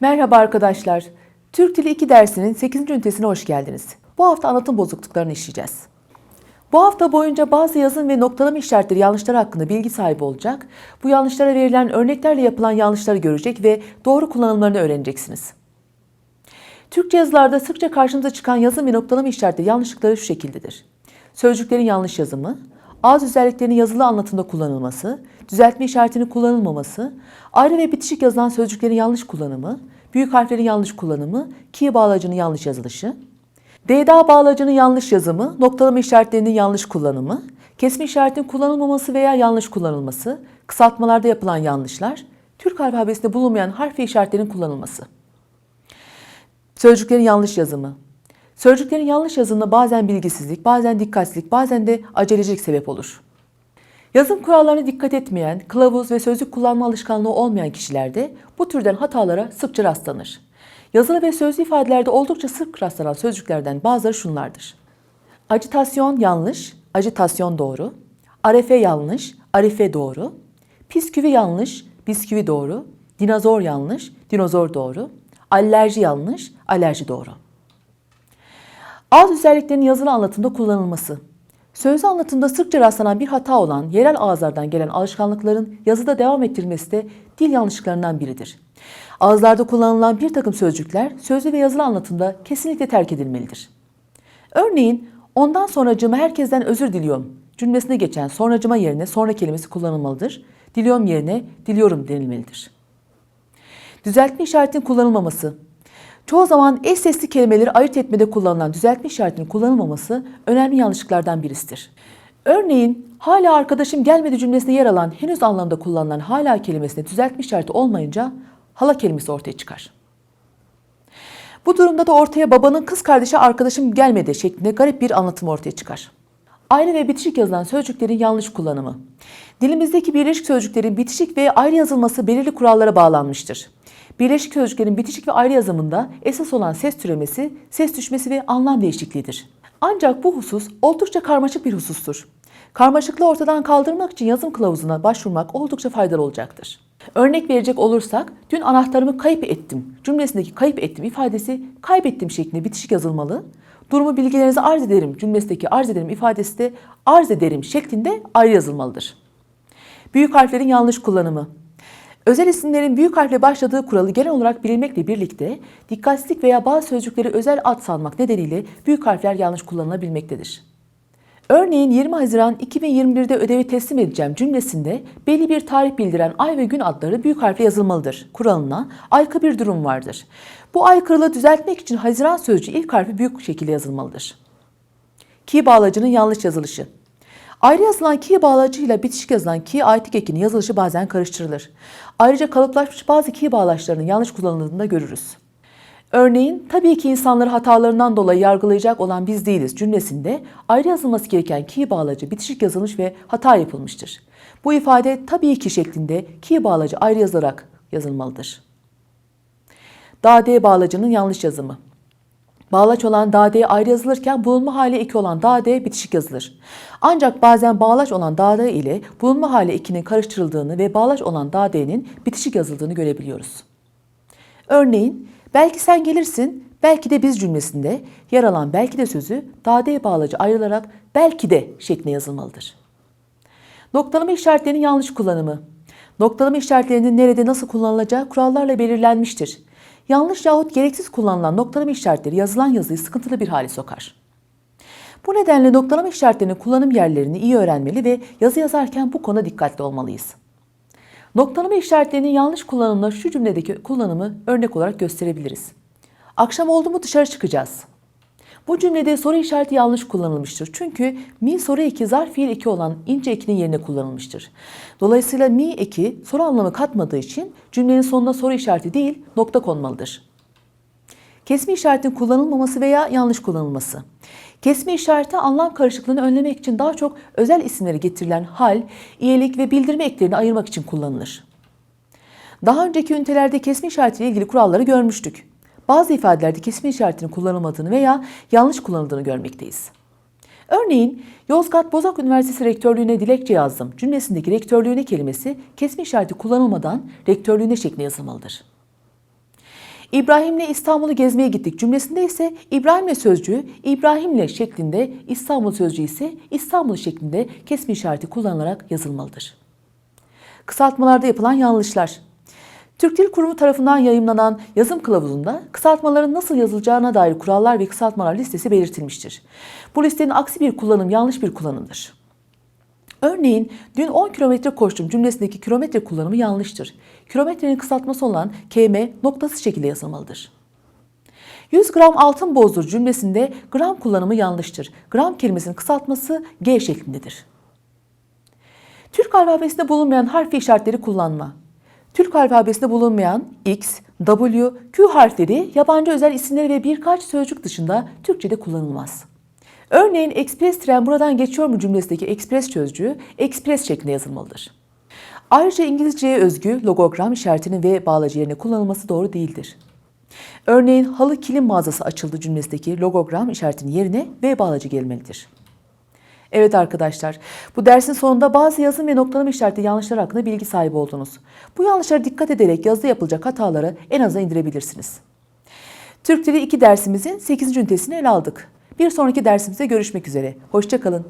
Merhaba arkadaşlar. Türk Dili 2 dersinin 8. ünitesine hoş geldiniz. Bu hafta anlatım bozukluklarını işleyeceğiz. Bu hafta boyunca bazı yazım ve noktalama işaretleri yanlışları hakkında bilgi sahibi olacak. Bu yanlışlara verilen örneklerle yapılan yanlışları görecek ve doğru kullanımlarını öğreneceksiniz. Türkçe yazılarda sıkça karşımıza çıkan yazım ve noktalama işaretleri yanlışlıkları şu şekildedir. Sözcüklerin yanlış yazımı, ağız özelliklerinin yazılı anlatımda kullanılması, düzeltme işaretinin kullanılmaması, ayrı ve bitişik yazılan sözcüklerin yanlış kullanımı, büyük harflerin yanlış kullanımı, ki bağlacının yanlış yazılışı, DDA bağlacının yanlış yazımı, noktalama işaretlerinin yanlış kullanımı, kesme işaretinin kullanılmaması veya yanlış kullanılması, kısaltmalarda yapılan yanlışlar, Türk alfabesinde bulunmayan harf ve işaretlerin kullanılması. Sözcüklerin yanlış yazımı. Sözcüklerin yanlış yazımına bazen bilgisizlik, bazen dikkatsizlik, bazen de acelecilik sebep olur. Yazım kurallarına dikkat etmeyen, kılavuz ve sözlük kullanma alışkanlığı olmayan kişilerde bu türden hatalara sıkça rastlanır. Yazılı ve sözlü ifadelerde oldukça sık rastlanan sözcüklerden bazıları şunlardır. Acitasyon yanlış, acitasyon doğru. Arefe yanlış, arefe doğru. Pisküvi yanlış, bisküvi doğru. Dinozor yanlış, dinozor doğru. Alerji yanlış, alerji doğru. Ağız özelliklerinin yazılı anlatımda kullanılması. Sözlü anlatımda sıkça rastlanan bir hata olan yerel ağızlardan gelen alışkanlıkların yazıda devam ettirilmesi de dil yanlışlıklarından biridir. Ağızlarda kullanılan bir takım sözcükler sözlü ve yazılı anlatımda kesinlikle terk edilmelidir. Örneğin ondan sonracığıma herkesten özür diliyorum cümlesinde geçen sonracıma yerine sonra kelimesi kullanılmalıdır. Diliyorum yerine diliyorum denilmelidir. Düzeltme işaretinin kullanılmaması. Çoğu zaman eş sesli kelimeleri ayırt etmede kullanılan düzeltme işaretinin kullanılmaması önemli yanlışlıklardan birisidir. Örneğin hala arkadaşım gelmedi cümlesinde yer alan henüz anlamda kullanılan hala kelimesine düzeltme işareti olmayınca hala kelimesi ortaya çıkar. Bu durumda da ortaya babanın kız kardeşi arkadaşım gelmedi şeklinde garip bir anlatım ortaya çıkar. Ayrı ve bitişik yazılan sözcüklerin yanlış kullanımı. Dilimizdeki birleşik sözcüklerin bitişik ve ayrı yazılması belirli kurallara bağlanmıştır. Birleşik sözcüklerin bitişik ve ayrı yazımında esas olan ses türemesi, ses düşmesi ve anlam değişikliğidir. Ancak bu husus oldukça karmaşık bir husustur. Karmaşıklığı ortadan kaldırmak için yazım kılavuzuna başvurmak oldukça faydalı olacaktır. Örnek verecek olursak, dün anahtarımı kayıp ettim cümlesindeki kayıp ettim ifadesi kaybettim şeklinde bitişik yazılmalı. Durumu bilgilerinize arz ederim cümlesindeki arz ederim ifadesi de arz ederim şeklinde ayrı yazılmalıdır. Büyük harflerin yanlış kullanımı. Özel isimlerin büyük harfle başladığı kuralı genel olarak bilinmekle birlikte dikkatsizlik veya bazı sözcükleri özel ad sanmak nedeniyle büyük harfler yanlış kullanılabilmektedir. Örneğin 20 Haziran 2021'de ödevi teslim edeceğim cümlesinde belli bir tarih bildiren ay ve gün adları büyük harfle yazılmalıdır. Kuralına aykırı bir durum vardır. Bu aykırılığı düzeltmek için Haziran sözcüğü ilk harfi büyük şekilde yazılmalıdır. Ki bağlacının yanlış yazılışı. Ayrı yazılan ki bağlacıyla bitişik yazılan ki aitik ekinin yazılışı bazen karıştırılır. Ayrıca kalıplaşmış bazı ki bağlaçlarının yanlış kullanıldığını da görürüz. Örneğin tabii ki insanları hatalarından dolayı yargılayacak olan biz değiliz cümlesinde ayrı yazılması gereken ki bağlacı bitişik yazılmış ve hata yapılmıştır. Bu ifade tabii ki şeklinde ki bağlacı ayrı yazılarak yazılmalıdır. Dade bağlacının yanlış yazımı. Bağlaç olan dade ayrı yazılırken bulunma hali eki olan dade bitişik yazılır. Ancak bazen bağlaç olan dade ile bulunma hali ekinin karıştırıldığını ve bağlaç olan dade'nin bitişik yazıldığını görebiliyoruz. Örneğin belki sen gelirsin, belki de biz cümlesinde yer alan belki de sözü dade bağlacı ayrılarak belki de şeklinde yazılmalıdır. Noktalama işaretlerinin yanlış kullanımı. Noktalama işaretlerinin nerede nasıl kullanılacağı kurallarla belirlenmiştir. Yanlış yahut gereksiz kullanılan noktalama işaretleri yazılan yazıyı sıkıntılı bir hale sokar. Bu nedenle noktalama işaretlerinin kullanım yerlerini iyi öğrenmeli ve yazı yazarken bu konuda dikkatli olmalıyız. Noktalama işaretlerinin yanlış kullanımına şu cümledeki kullanımı örnek olarak gösterebiliriz. Akşam oldu mu dışarı çıkacağız. Bu cümlede soru işareti yanlış kullanılmıştır. Çünkü mi soru eki zarf fiil eki olan ince ekinin yerine kullanılmıştır. Dolayısıyla mi eki soru anlamı katmadığı için cümlenin sonuna soru işareti değil nokta konmalıdır. Kesme işaretinin kullanılmaması veya yanlış kullanılması. Kesme işareti anlam karışıklığını önlemek için daha çok özel isimleri getirilen hal, iyilik ve bildirme eklerini ayırmak için kullanılır. Daha önceki ünitelerde kesme işaretiyle ilgili kuralları görmüştük. Bazı ifadelerde kesme işaretinin kullanılmadığını veya yanlış kullanıldığını görmekteyiz. Örneğin Yozgat Bozok Üniversitesi Rektörlüğüne dilekçe yazdım cümlesindeki rektörlüğüne kelimesi kesme işareti kullanılmadan rektörlüğüne şeklinde yazılmalıdır. İbrahim'le İstanbul'u gezmeye gittik cümlesinde ise İbrahim'le sözcüğü İbrahim'le şeklinde, İstanbul sözcüğü ise İstanbul şeklinde kesme işareti kullanılarak yazılmalıdır. Kısaltmalarda yapılan yanlışlar. Türk Dil Kurumu tarafından yayımlanan yazım kılavuzunda kısaltmaların nasıl yazılacağına dair kurallar ve kısaltmalar listesi belirtilmiştir. Bu listenin aksi bir kullanım yanlış bir kullanımdır. Örneğin dün 10 kilometre koştum cümlesindeki kilometre kullanımı yanlıştır. Kilometrenin kısaltması olan km noktasız şekilde yazılmalıdır. 100 gram altın bozdur cümlesinde gram kullanımı yanlıştır. Gram kelimesinin kısaltması G şeklindedir. Türk alfabesinde bulunmayan harf ve işaretleri kullanma. Türk alfabesinde bulunmayan X, W, Q harfleri yabancı özel isimleri ve birkaç sözcük dışında Türkçe'de kullanılmaz. Örneğin ekspres tren buradan geçiyor mu cümlesindeki ekspres sözcüğü ekspres şeklinde yazılmalıdır. Ayrıca İngilizceye özgü logogram işaretinin V bağlacı yerine kullanılması doğru değildir. Örneğin halı kilim mağazası açıldı cümlesindeki logogram işaretinin yerine V bağlacı gelmelidir. Evet arkadaşlar, bu dersin sonunda bazı yazım ve noktalama işareti yanlışları hakkında bilgi sahibi oldunuz. Bu yanlışlara dikkat ederek yazıda yapılacak hataları en aza indirebilirsiniz. Türk Dili 2 dersimizin 8. ünitesini ele aldık. Bir sonraki dersimizde görüşmek üzere. Hoşçakalın.